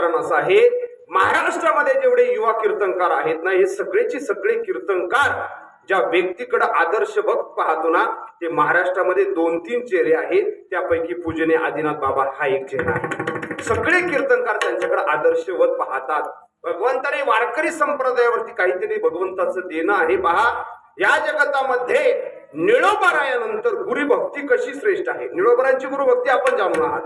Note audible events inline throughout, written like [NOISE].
कारण असं आहे महाराष्ट्रामध्ये जेवढे युवा कीर्तनकार आहेत ना हे सगळेचे सगळे कीर्तनकार ज्या व्यक्तीकडे आदर्श भक्त पाहतो ना ते महाराष्ट्रामध्ये दोन तीन चेहरे आहेत. त्यापैकी पूजने आदिनाथ बाबा हा एक चेहरा आहे. सगळे कीर्तनकार त्यांच्याकडे आदर्शवत पाहतात. भगवंताने वारकरी संप्रदायावरती काहीतरी भगवंताचं देणं आहे. पहा या जगतामध्ये निळोबारायानंतर गुरुभक्ती कशी श्रेष्ठ आहे? निळोबरांची गुरुभक्ती आपण जाणून आहात.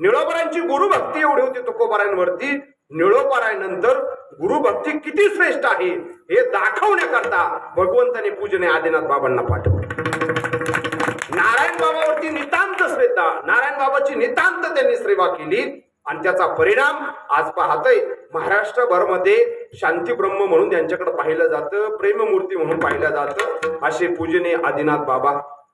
निळोबरांची गुरुभक्ती एवढी होती तुकोबारांवरती. निळोबरायनंतर गुरुभक्ती किती श्रेष्ठ आहे हे दाखवण्याकरता भगवंताने पूजने आदिनाथ बाबांना पाठवलं. नारायण बाबावरती नितांत श्रद्धा नारायण बाबाची नितांत त्यांनी सेवा केली. आणि त्याचा परिणाम आज पाहतोय महाराष्ट्रभरमध्ये शांती ब्रह्म म्हणून त्यांच्याकडे पाहिलं जातं प्रेममूर्ती म्हणून पाहिलं जातं असे पूजने आदिनाथ बाबा.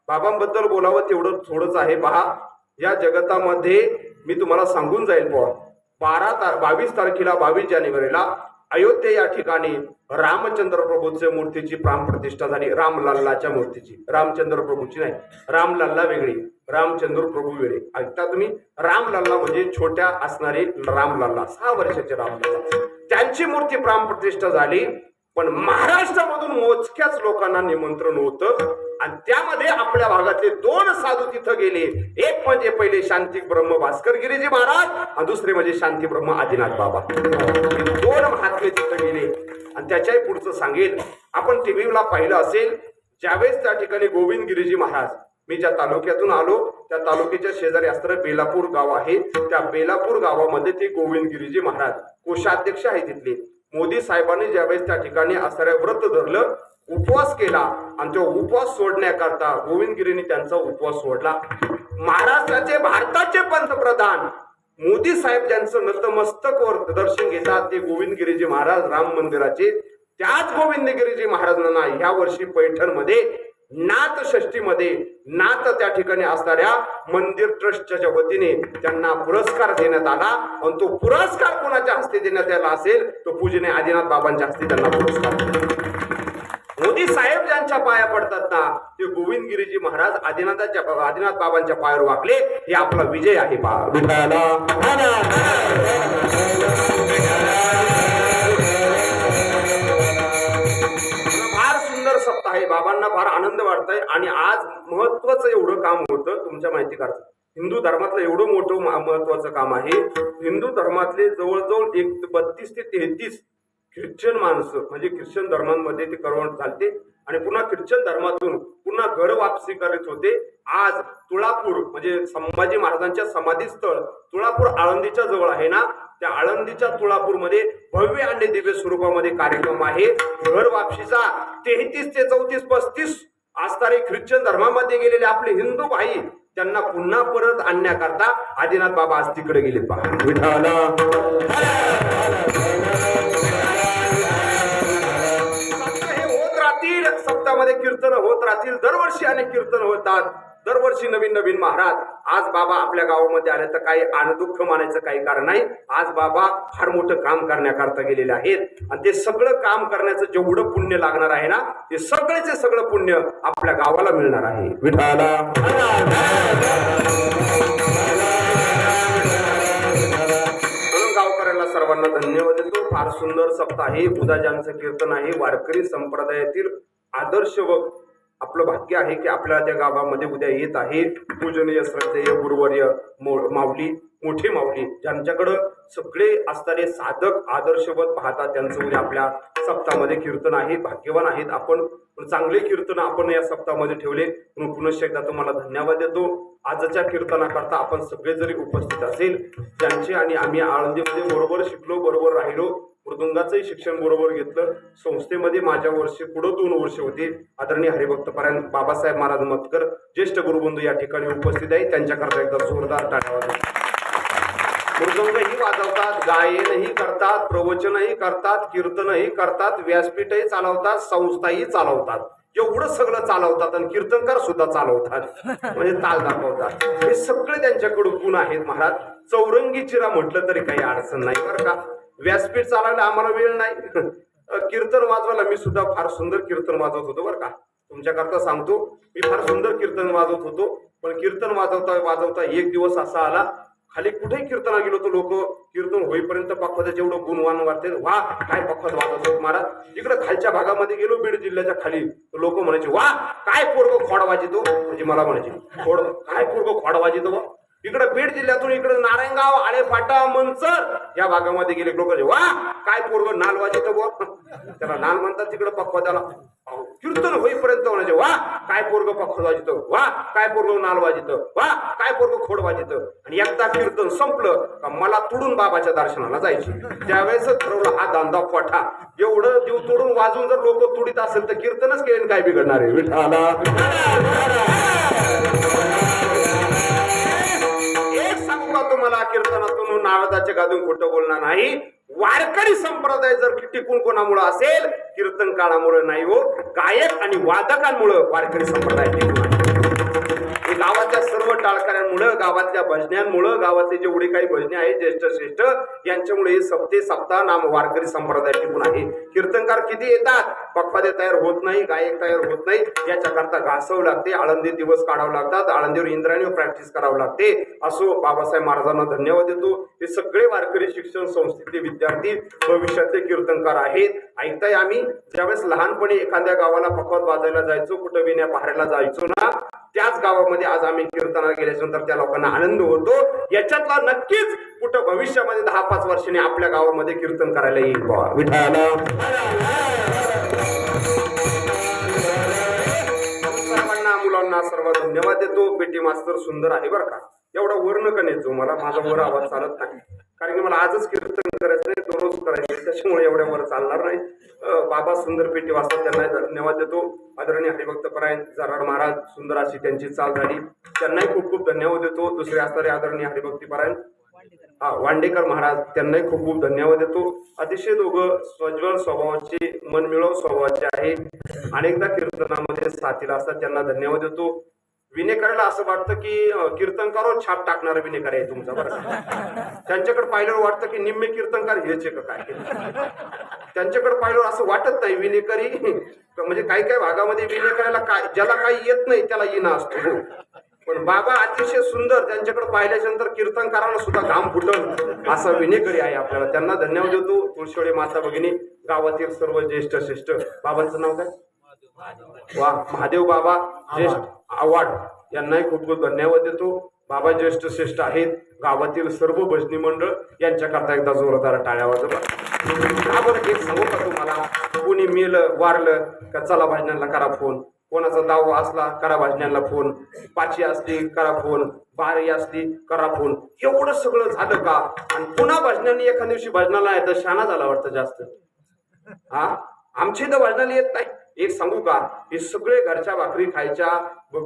बाबांबद्दल बोलावं तेवढं थोडंच आहे. पहा या जगतामध्ये मी तुम्हाला सांगून जाईल बुवा. बारा तार बावीस तारखेला बावीस जानेवारीला अयोध्ये या ठिकाणी रामचंद्र प्रभूच्या मूर्तीची प्राणप्रतिष्ठा झाली. रामलल्लाच्या मूर्तीची. रामचंद्र प्रभूची नाही. रामलल्ला वेगळी. रामचंद्र प्रभू वेगळे. ऐकता तुम्ही? रामलल्ला म्हणजे छोट्या असणारे रामलल्ला. सहा वर्षाचे रामलल्ला. त्यांची मूर्ती प्राणप्रतिष्ठा झाली. पण महाराष्ट्रामधून मोजक्याच लोकांना निमंत्रण होतं. आणि त्यामध्ये आपल्या भागातले दोन साधू तिथं गेले. एक म्हणजे पहिले शांती ब्रह्म भास्कर गिरीजी महाराज आणि दुसरे म्हणजे शांती ब्रह्म आदिनाथ बाबा. दोन महात्मे तिथं गेले. आणि त्याच्याही पुढचं सांगेल. आपण टीव्हीला पाहिलं असेल ज्यावेळेस त्या ठिकाणी गोविंद गिरीजी महाराज मी ज्या तालुक्यातून आलो त्या तालुक्याच्या शेजारी असणारं बेलापूर गाव आहे. त्या बेलापूर गावामध्ये ते गोविंद गिरीजी महाराज कोषाध्यक्ष आहे तिथले. मोदी साहेबांनी ज्यावेळेस त्या ठिकाणी असणाऱ्या व्रत धरलं उपवास केला आणि तो उपवास सोडण्याकरता गोविंदगिरीने त्यांचा उपवास सोडला. महाराष्ट्राचे भारताचे पंतप्रधान मोदी साहेब ज्यांचं नतमस्तक वर दर्शन घेतात ते गोविंदगिरीजी महाराज राम मंदिराचे त्याच गोविंदगिरीजी महाराजांना ह्या वर्षी पैठणमध्ये ना षष्टीमध्ये नात त्या ठिकाणी असणाऱ्या मंदिर ट्रस्टच्या वतीने त्यांना पुरस्कार देण्यात आला आणि तो पुरस्कार कोणाच्या हस्ते देण्यात आला असेल तो पूजने आदिनाथ बाबांच्या हस्ते त्यांना पुरस्कार मोदी साहेब ज्यांच्या पाया पडतात ना ते गोविंदगिरीजी महाराज आदिनाथाच्या आदिनाथ बाबांच्या पायावर वाकले हे आपला विजय आहे पहा आहे. बाबांना फार आनंद वाटतोय आणि आज महत्वाचं एवढं काम होतं तुमच्या माहिती हिंदू धर्मातलं एवढं मोठं महत्वाचं काम आहे. हिंदू धर्मातले जवळजवळ एक बत्तीस ते तेहतीस ख्रिश्चन माणसं म्हणजे ख्रिश्चन धर्मांमध्ये ते करवण चालते आणि पुन्हा ख्रिश्चन धर्मातून पुन्हा घर वापसी करीत होते. आज तुळापूर म्हणजे संभाजी महाराजांच्या समाधी स्थळ तुळापूर आळंदीच्या जवळ आहे ना? त्या आळंदीच्या तुळापूरमध्ये भव्य आणि दिव्य स्वरूपामध्ये कार्यक्रम आहे. घर वापसीचा तेहतीस ते चौतीस पस्तीस असणारे ख्रिश्चन धर्मामध्ये गेलेले आपले हिंदू भाई त्यांना पुन्हा परत आणण्याकरता आदिनाथ बाबा आज तिकडे गेले पहा. राहतील सप्ताहामध्ये कीर्तन होत राहतील दरवर्षी अनेक कीर्तन होतात. दरवर्षी नवीन नवीन महाराज. आज बाबा आपल्या गावामध्ये आले तर काही दुःख मानायचं काही कारण नाही. आज बाबा फार मोठं काम करण्याकरता गेलेले आहेत. आणि ते सगळं काम करण्याचं जेवढं पुण्य लागणार आहे ना ते सगळेचे सगळं पुण्य आपल्या गावाला मिळणार आहे. विठाला. म्हणून गावकऱ्यांना सर्वांना धन्यवाद देतो. फार सुंदर सप्ताह आहे. बुधाजांचं कीर्तन आहे. वारकरी संप्रदायातील आदर्श व आपलं भाग्य आहे की आपल्या त्या गावामध्ये उद्या येत आहे पूजनीय श्रद्धेय गुरुवर्य माऊली मोठी माऊली ज्यांच्याकडं सगळे असणारे साधक आदर्शवत पाहतात त्यांचं उद्या आपल्या सप्तामध्ये कीर्तन आहे भाग्यवान आहेत. आपण चांगले कीर्तन आपण या सप्ताहामध्ये ठेवले. म्हणून पुनश्च एकदा तुम्हाला धन्यवाद देतो. आजच्या कीर्तनाकरता आपण सगळे जरी उपस्थित असेल त्यांचे आणि आम्ही आळंदीमध्ये बरोबर शिकलो बरोबर राहिलो मृदुंगाचंही शिक्षण बरोबर घेतलं. संस्थेमध्ये माझ्या वर्षी पुढं दोन वर्ष होते. आदरणीय हरिभक्तपरायण बाबासाहेब महाराज मतकर ज्येष्ठ गुरुबंधू या ठिकाणी उपस्थित आहे. त्यांच्याकरता एकदा जोरदार टाळ्या मृदुंगही वाजवतात गायनही करतात प्रवचनही करतात कीर्तनही करतात व्यासपीठही चालवतात संस्थाही चालवतात. एवढं सगळं चालवतात आणि कीर्तनकार सुद्धा चालवतात. म्हणजे ताल दाखवतात. हे सगळे त्यांच्याकडे गुण आहेत महाराज. चौरंगी चिरा म्हटलं तरी काही अडचण नाही बरं का? व्यासपीठ चालायला आम्हाला वेळ नाही. कीर्तन वाजवायला मी सुद्धा फार सुंदर कीर्तन वाजवत होतो बरं का. तुमच्याकरता सांगतो मी फार सुंदर कीर्तन वाजवत होतो. पण कीर्तन वाजवता वाजवता एक दिवस असा आला खाली कुठेही कीर्तना गेलो तर लोक कीर्तन होईपर्यंत पक्वाचं जेवढं गुणवान वाटते वा काय पक्वात वाजवत होत महाराज. इकडे खालच्या भागामध्ये गेलो बीड जिल्ह्याच्या खाली. लोक म्हणायचे वा काय पोरग खोड वाजितो म्हणजे मला म्हणायचे खोड काय पोरग खोड वाजितो वा इकडे बीड जिल्ह्यातून इकडे नारायणगाव आळे फाटा मनसर या भागामध्ये गेले लोक वा काय पोरग नाल वाजितो बो त्याला नाल म्हणतात तिकडे पक्व त्याला. कीर्तन होईपर्यंत म्हणायचे वा काय पोरग पक्ष वाजित वा काय पोरग नाल वाजित वा काय पोरग खोड वाजित आणि एकदा कीर्तन संपलं का मला तुडून बाबाच्या दर्शनाला जायचे. त्यावेळेस ठरवलं हा दांदा कोठा एवढं जीव तोडून वाजून जर लोक तुडीत असेल तर कीर्तनच केले काय बिघडणार आहे? विठाला नारदाच्या गादून खोटं बोलणार नाही. वारकरी संप्रदाय जर टिकून कोणामुळं असेल कीर्तनकारामुळं नाही हो. गायक आणि वादकांमुळं वारकरी संप्रदाय टिकून सर्व टाळकऱ्यांमुळं गावातल्या भजन्यांमुळं गावातले जेवढे काही भजने आहेत ज्येष्ठ श्रेष्ठ यांच्यामुळे हे सप्ते सप्ताह नाम वारकरी संप्रदाय टिकून आहे. कीर्तनकार किती येतात? पक्वादे तयार होत नाही गायक तयार होत नाही. याच्याकरता घासावं लागते आळंदी दिवस काढावं लागतात आळंदीवर इंद्राणीवर प्रॅक्टिस करावं लागते. असो बाबासाहेब महाराजांना धन्यवाद देतो. हे सगळे वारकरी शिक्षण संस्थेतले विद्यार्थी भविष्यातले कीर्तनकार आहेत. ऐकताय आम्ही ज्यावेळेस लहानपणी एखाद्या गावाला पकवात वाजायला जायचो कुठं विण्या पाहायला जायचो ना त्याच गावामध्ये आज आम्ही कीर्तनाला गेल्याच्यानंतर त्या लोकांना आनंद होतो. याच्यातला नक्कीच कुठं भविष्यामध्ये दहा पाच वर्षांनी आपल्या गावामध्ये कीर्तन करायला येईल बुवा. सर्वांना मुलांना सर्व धन्यवाद देतो. पेटी मास्तर सुंदर आहे बरं का? एवढा वर नका नेतो मला माझा वर आवाज चालत नाही. कारण की मला आजच कीर्तन करायचं नाही दररोज करायचं त्याच्यामुळे एवढ्या वर चालणार नाही. बाबा सुंदर पेटी वाचतात त्यांना धन्यवाद देतो. आदरणीय हरिभक्त परायण जराड महाराज सुंदर अशी त्यांची चाल झाली. त्यांनाही खूप खूप धन्यवाद देतो. दुसरे असणारे आदरणीय हरिभक्ती परायण वांडेकर महाराज त्यांनाही खूप खूप धन्यवाद देतो. अतिशय दोघं स्वज्वल स्वभावाचे मनमिळव स्वभावाचे आहे. अनेकदा कीर्तनामध्ये साथीला असतात त्यांना धन्यवाद देतो. विनेकराला असं वाटतं की कीर्तनकारो छाप टाकणारा विनेकर आहे तुमचा बरं त्यांच्याकडे पाहिल्यावर वाटतं की निम्मे कीर्तनकार हेच का काय? त्यांच्याकडे पाहिल्यावर असं वाटत नाही विनेकरी म्हणजे काही काही भागामध्ये विनेकराला काय ज्याला काही येत नाही त्याला येणं असतो. पण बाबा अतिशय सुंदर त्यांच्याकडे पाहिल्याच्या नंतर कीर्तनकारांना सुद्धा घाम फुटल. असा विनेकरी आहे आपल्याला. त्यांना धन्यवाद देतो तुळशीवडे माता भगिनी गावातील सर्व ज्येष्ठ श्रेष्ठ. बाबांचं नाव काय? वा महादेव बाबा ज्येष्ठ आव्हाड यांनाही खूप खूप धन्यवाद देतो. बाबा ज्येष्ठ श्रेष्ठ आहेत. गावातील सर्व भजनी मंडळ यांच्याकरता एकदा जोरदार टाळ्या वाजवा. बरं एक सांगू का तुम्हाला? कोणी मेलं वारलं का चला भजनाला करा फोन. कोणाचा दावा असला करा भजनाला फोन पाची असली करा फोन बारी असली करा फोन एवढं सगळं झालं का? आणि पुन्हा भजनाने एखाद्या दिवशी भजनाला येतं तर शाना झाला वाटतं जास्त. हा? आमची इथं भजनाला येत नाही. एक सांगू का? हे सगळे घरच्या भाकरी खायच्या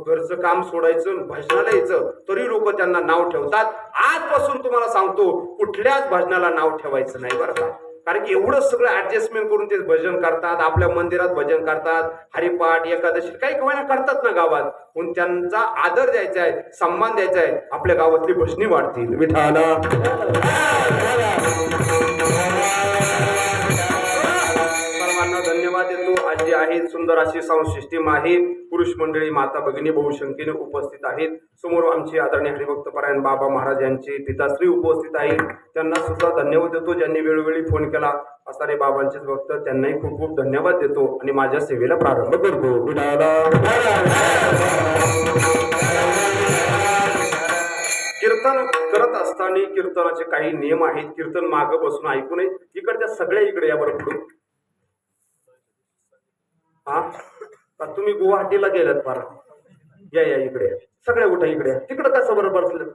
घरचं काम सोडायचं भजनाला यायचं तरी लोक त्यांना नाव ठेवतात. आजपासून तुम्हाला सांगतो कुठल्याच भजनाला नाव ठेवायचं नाही बरं का. कारण की एवढं सगळं ऍडजस्टमेंट करून ते भजन करतात आपल्या मंदिरात भजन करतात हरिपाठ एकादशी काही कमायला करतात ना गावात. पण त्यांचा आदर द्यायचा आहे सन्मान द्यायचा आहे आपल्या गावातली भजनी वाढतील. विठाला जी आहे सुंदर अशी साऊंड सिस्टीम आहे. पुरुष मंडळी माता भगिनी बहुसंख्येने उपस्थित आहेत. समोर आमचे आदरणीय हरिभक्त परायण बाबा महाराज यांचे पिताश्री उपस्थित आहेत. त्यांना सुद्धा धन्यवाद देतो. ज्यांनी वेळोवेळी फोन केला असणारे बाबांचेच भक्त त्यांनाही खूप खूप धन्यवाद देतो आणि माझ्या सेवेला प्रारंभ करतो. कीर्तन करत असताना कीर्तनाचे काही नियम आहेत. कीर्तन मागं बसून ऐकू नये. इकडच्या सगळ्या इकडे या बरं पुढे. हा? तुम्ही गुवाहाटीला गेलात फार या या इकडे या. सगळ्या उठा इकडे या. तिकडं कसं बरं बसलं?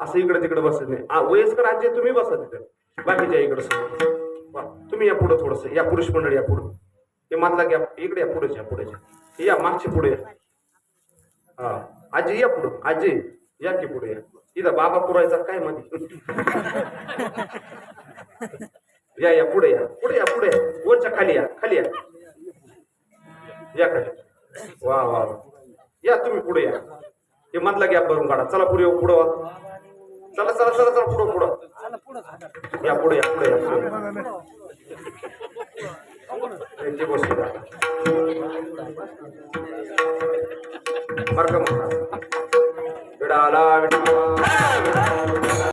असं इकडे तिकडे बसत नाही. वयस्कर आजी तुम्ही बसा तिकडे बाकीच्या इकडे समोर. तुम्ही या पुढे थोडस. या पुरुष मंडळी या पुढे. हे मातला घ्या इकडे या पुढे या पुढे या. मागचे पुढे या. हा आजी या पुढं. आजी या की पुढे या. इथं बाबा पुरायचा काय मध्ये [LAUGHS] या या पुढे या पुढे या पुढे या. वरच्या खाली या खाली या. या खाली. वा वा वा. या तुम्ही पुढे या. हे मधला गॅप भरून काढा. चला पुढे पुढं वा चला चला चला चला पुढं पुढं. या पुढे या पुढे या पुढे त्यांची बरं का म्हणा विडाला विठा